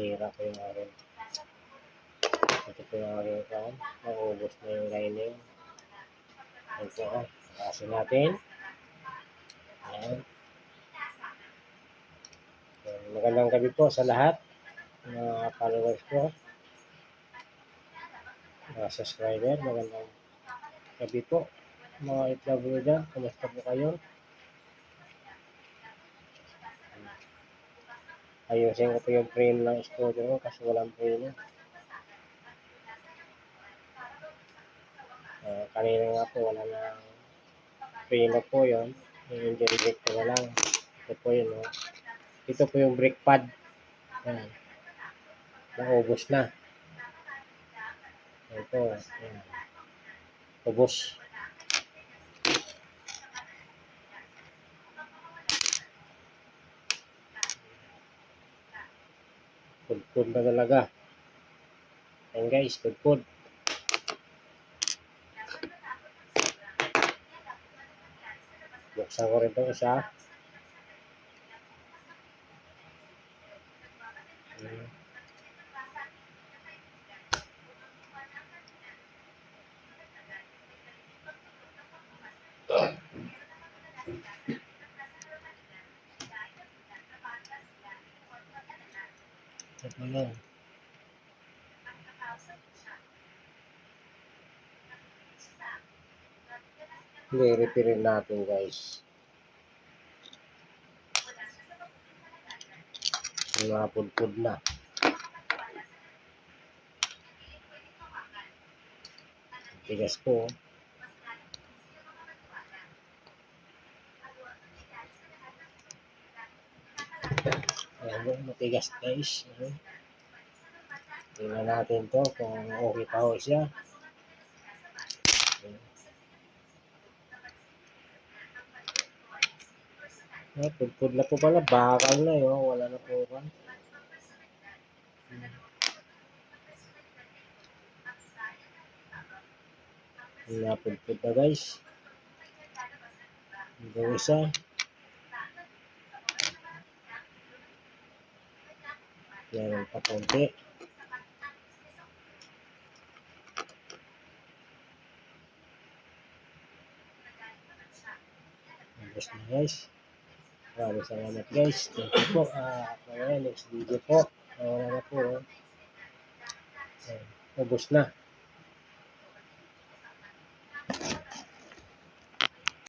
po yung aking ito po yung aking kan. Naubos na yung lining. Ito, oh. Kasi natin. Ayan. Ayan. Magandang gabi po sa lahat mga followers ko. Mga subscriber, magandang gabi po. Mga itlabo dyan, kumusta po kayo? Ayusin ko po yung frame ng studio ko kasi walang frame. Uh, kanina nga po wala na frame po yun. Yung direct ko na lang. Ito po yun. Oh. Ito po yung brake pad. Ayan. Naubos na. Ito. Ayan. Ubos. Pudpud na talaga. Ayan guys, pudpud. Buksan ko rin itong isa. Ito lang. I-repair natin guys. Mga pudpud na. Tigas po. oh. Ayan matigas guys. Ayan. Tingnan natin to kung okay pa ho siya. Ayan. Ah, pudpud na po pala. Bakal na yun. Wala na po kan. Napudpud na guys. Yung isa. Yan pa konti. Tapos na guys. Maraming salamat guys. Thank you po. Uh, next video po. Ah, wala na po. oh. Ayan, Ubus na.